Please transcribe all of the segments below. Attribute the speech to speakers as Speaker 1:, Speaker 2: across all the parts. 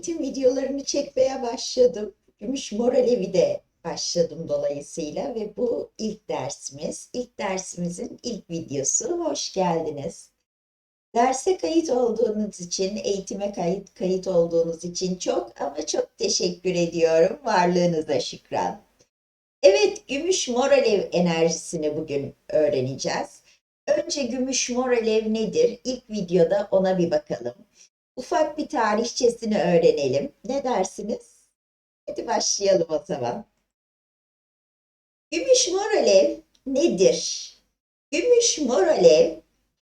Speaker 1: eğitim videolarını çekmeye başladım. Gümüş Mor Alevi de başladım dolayısıyla ve bu ilk dersimiz. İlk dersimizin ilk videosu. Hoş geldiniz. Derse kayıt olduğunuz için, eğitime kayıt kayıt olduğunuz için çok ama çok teşekkür ediyorum. Varlığınıza şükran. Evet, gümüş mor alev enerjisini bugün öğreneceğiz. Önce gümüş mor alev nedir? İlk videoda ona bir bakalım. Ufak bir tarihçesini öğrenelim. Ne dersiniz? Hadi başlayalım o zaman. Gümüş mor alev nedir? Gümüş mor alev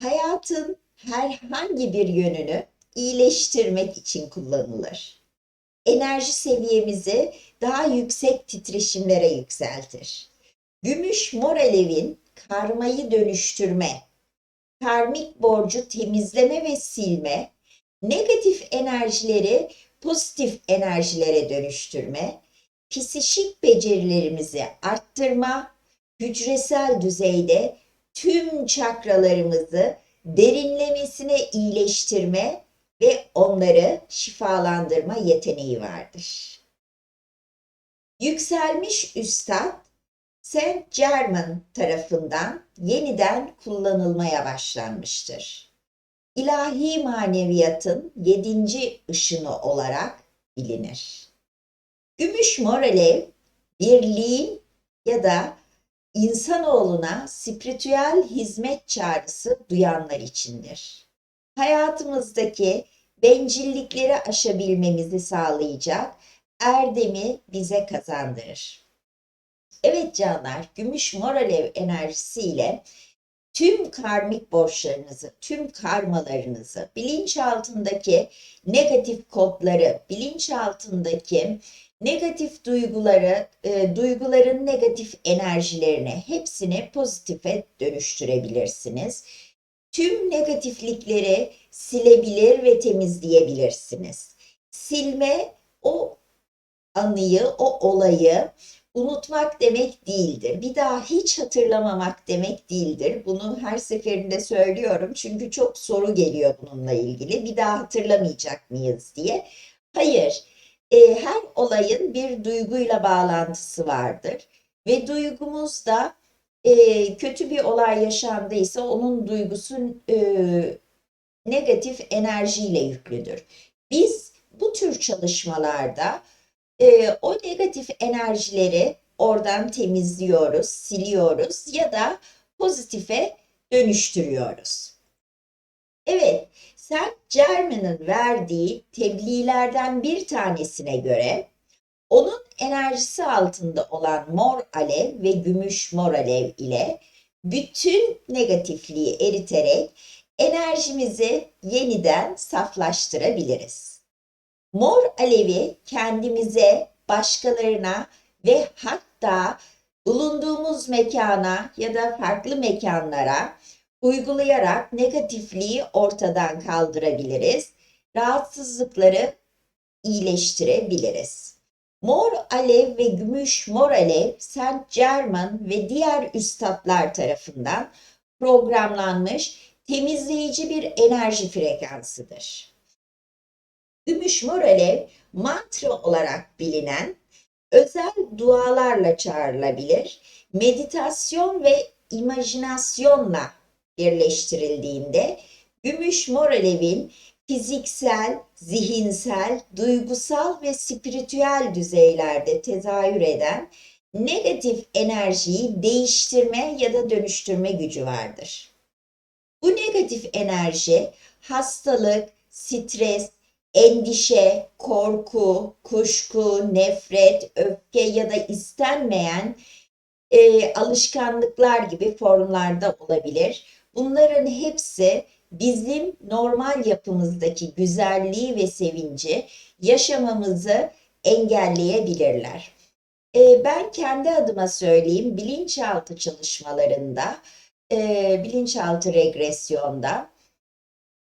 Speaker 1: hayatın herhangi bir yönünü iyileştirmek için kullanılır. Enerji seviyemizi daha yüksek titreşimlere yükseltir. Gümüş mor alevin karmayı dönüştürme, karmik borcu temizleme ve silme, negatif enerjileri pozitif enerjilere dönüştürme, psişik becerilerimizi arttırma, hücresel düzeyde tüm çakralarımızı derinlemesine iyileştirme ve onları şifalandırma yeteneği vardır. Yükselmiş Üstad Saint Germain tarafından yeniden kullanılmaya başlanmıştır. İlahi maneviyatın yedinci ışını olarak bilinir. Gümüş mor alev, birliğin ya da insanoğluna spiritüel hizmet çağrısı duyanlar içindir. Hayatımızdaki bencillikleri aşabilmemizi sağlayacak erdemi bize kazandırır. Evet canlar, gümüş mor alev enerjisiyle tüm karmik borçlarınızı, tüm karmalarınızı, bilinçaltındaki negatif kodları, bilinçaltındaki negatif duyguları, e, duyguların negatif enerjilerini hepsini pozitife dönüştürebilirsiniz. Tüm negatiflikleri silebilir ve temizleyebilirsiniz. Silme o anıyı, o olayı unutmak demek değildir. Bir daha hiç hatırlamamak demek değildir. Bunu her seferinde söylüyorum çünkü çok soru geliyor bununla ilgili. Bir daha hatırlamayacak mıyız diye. Hayır, e, her olayın bir duyguyla bağlantısı vardır ve duygumuzda e, kötü bir olay yaşandıysa onun duygusu e, negatif enerjiyle yüklüdür. Biz bu tür çalışmalarda e, o negatif enerjileri oradan temizliyoruz, siliyoruz ya da pozitife dönüştürüyoruz. Evet, Saint Germain'in verdiği tebliğlerden bir tanesine göre onun enerjisi altında olan mor alev ve gümüş mor alev ile bütün negatifliği eriterek enerjimizi yeniden saflaştırabiliriz. Mor alevi kendimize, başkalarına ve hatta bulunduğumuz mekana ya da farklı mekanlara uygulayarak negatifliği ortadan kaldırabiliriz. Rahatsızlıkları iyileştirebiliriz. Mor alev ve gümüş mor alev Saint Germain ve diğer üstadlar tarafından programlanmış temizleyici bir enerji frekansıdır. Gümüş mor alev mantra olarak bilinen özel dualarla çağrılabilir, meditasyon ve imajinasyonla birleştirildiğinde gümüş mor alevin fiziksel, zihinsel, duygusal ve spiritüel düzeylerde tezahür eden negatif enerjiyi değiştirme ya da dönüştürme gücü vardır. Bu negatif enerji hastalık, stres, endişe, korku, kuşku, nefret, öfke ya da istenmeyen e, alışkanlıklar gibi formlarda olabilir. Bunların hepsi bizim normal yapımızdaki güzelliği ve sevinci yaşamamızı engelleyebilirler. E, ben kendi adıma söyleyeyim bilinçaltı çalışmalarında, e, bilinçaltı regresyonda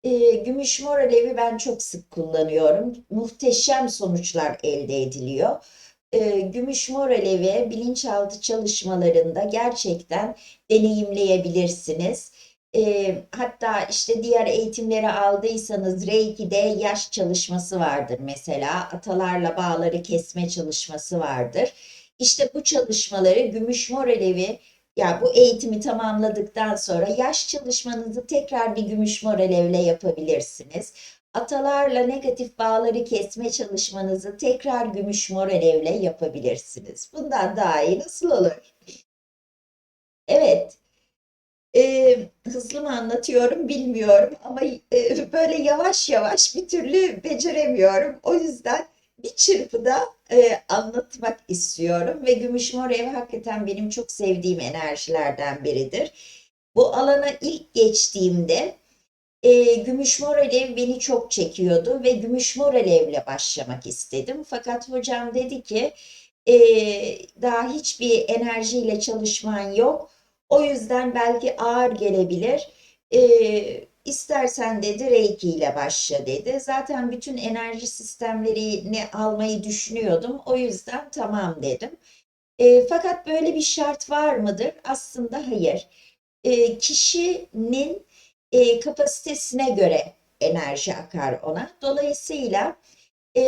Speaker 1: e, gümüş mor alevi ben çok sık kullanıyorum. Muhteşem sonuçlar elde ediliyor. E, gümüş mor alevi bilinçaltı çalışmalarında gerçekten deneyimleyebilirsiniz. E, hatta işte diğer eğitimleri aldıysanız Reiki'de yaş çalışması vardır mesela. Atalarla bağları kesme çalışması vardır. İşte bu çalışmaları Gümüş Mor Alevi ya bu eğitimi tamamladıktan sonra yaş çalışmanızı tekrar bir Gümüş Mor Alevle yapabilirsiniz. Atalarla negatif bağları kesme çalışmanızı tekrar Gümüş Mor Alevle yapabilirsiniz. Bundan daha iyi nasıl olur? Evet. Ee, hızlı mı anlatıyorum bilmiyorum ama e, böyle yavaş yavaş bir türlü beceremiyorum. O yüzden bir çırpıda e, anlatmak istiyorum ve Gümüşmor Ev hakikaten benim çok sevdiğim enerjilerden biridir. Bu alana ilk geçtiğimde e, Gümüşmor Alev beni çok çekiyordu ve Gümüşmor Alev'le başlamak istedim. Fakat hocam dedi ki e, daha hiçbir enerjiyle çalışman yok. O yüzden belki ağır gelebilir. E, istersen dedi Reiki ile başla dedi. Zaten bütün enerji sistemlerini almayı düşünüyordum. O yüzden tamam dedim. E, fakat böyle bir şart var mıdır? Aslında hayır. E, kişinin e, kapasitesine göre enerji akar ona. Dolayısıyla e,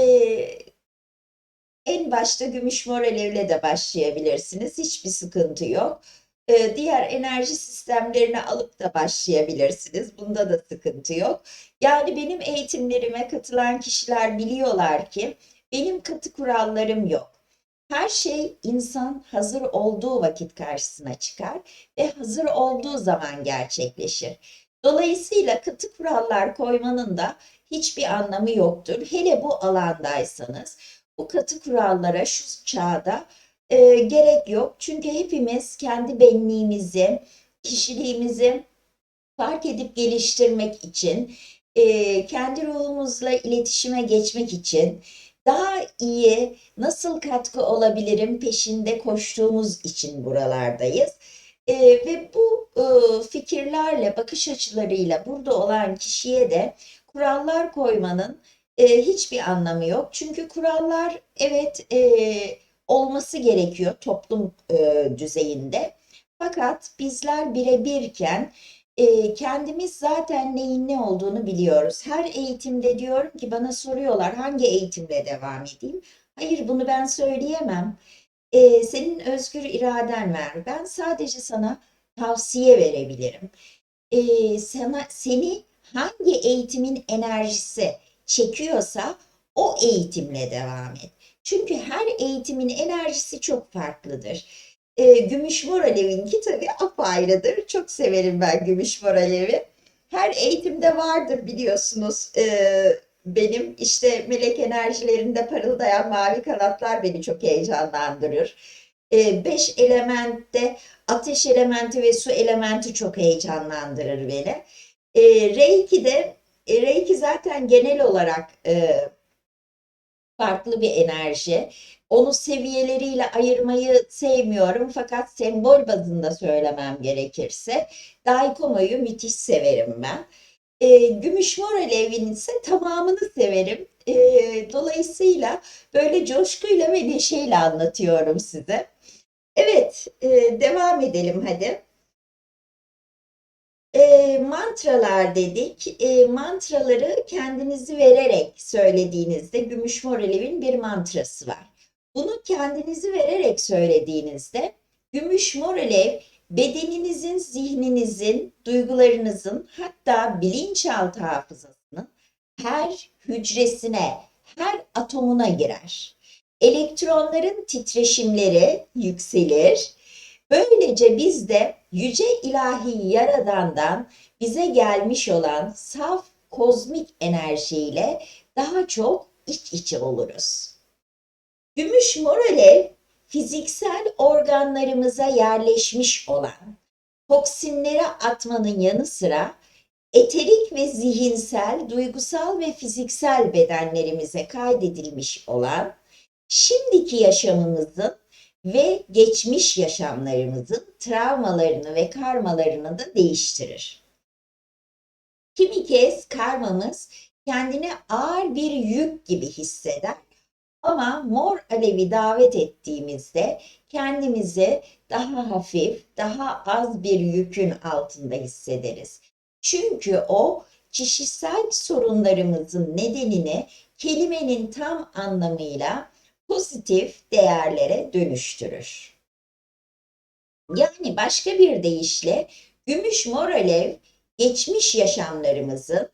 Speaker 1: en başta gümüş mor alevle de başlayabilirsiniz. Hiçbir sıkıntı yok. E, diğer enerji sistemlerini alıp da başlayabilirsiniz. Bunda da sıkıntı yok. Yani benim eğitimlerime katılan kişiler biliyorlar ki benim katı kurallarım yok. Her şey insan hazır olduğu vakit karşısına çıkar ve hazır olduğu zaman gerçekleşir. Dolayısıyla katı kurallar koymanın da hiçbir anlamı yoktur. Hele bu alandaysanız bu katı kurallara şu çağda e, gerek yok. Çünkü hepimiz kendi benliğimizi, kişiliğimizi fark edip geliştirmek için, e, kendi ruhumuzla iletişime geçmek için, daha iyi nasıl katkı olabilirim peşinde koştuğumuz için buralardayız. E, ve bu e, fikirlerle, bakış açılarıyla burada olan kişiye de kurallar koymanın e, hiçbir anlamı yok. Çünkü kurallar evet e, olması gerekiyor toplum e, düzeyinde. Fakat bizler birebirken e, kendimiz zaten neyin ne olduğunu biliyoruz. Her eğitimde diyorum ki bana soruyorlar hangi eğitimle devam edeyim? Hayır bunu ben söyleyemem. E, senin özgür iraden ver. Ben sadece sana tavsiye verebilirim. E, sana seni hangi eğitimin enerjisi çekiyorsa o eğitimle devam et. Çünkü her eğitimin enerjisi çok farklıdır. E, Gümüş Mor Alev'inki tabii apayrıdır. Çok severim ben Gümüş Mor Alev'i. Her eğitimde vardır biliyorsunuz. E, benim işte melek enerjilerinde parıldayan mavi kanatlar beni çok heyecanlandırır. E, beş elementte ateş elementi ve su elementi çok heyecanlandırır beni. E, Reiki de e, Reiki zaten genel olarak e, farklı bir enerji. Onu seviyeleriyle ayırmayı sevmiyorum fakat sembol bazında söylemem gerekirse Daikomo'yu müthiş severim ben. E, Gümüş Mor Alev'in ise tamamını severim. E, dolayısıyla böyle coşkuyla ve neşeyle anlatıyorum size. Evet, e, devam edelim hadi. E, mantralar dedik. E, mantraları kendinizi vererek söylediğinizde Gümüş Moralev'in bir mantrası var. Bunu kendinizi vererek söylediğinizde Gümüş Moralev bedeninizin, zihninizin, duygularınızın hatta bilinçaltı hafızasının her hücresine, her atomuna girer. Elektronların titreşimleri yükselir Böylece biz de yüce ilahi yaradandan bize gelmiş olan saf kozmik enerjiyle daha çok iç içe oluruz. Gümüş mor alev fiziksel organlarımıza yerleşmiş olan toksinleri atmanın yanı sıra eterik ve zihinsel, duygusal ve fiziksel bedenlerimize kaydedilmiş olan şimdiki yaşamımızın ve geçmiş yaşamlarımızın travmalarını ve karmalarını da değiştirir. Kimi kez karmamız kendini ağır bir yük gibi hisseder. Ama mor alevi davet ettiğimizde kendimizi daha hafif, daha az bir yükün altında hissederiz. Çünkü o kişisel sorunlarımızın nedenini kelimenin tam anlamıyla pozitif değerlere dönüştürür. Yani başka bir deyişle gümüş mor alev geçmiş yaşamlarımızın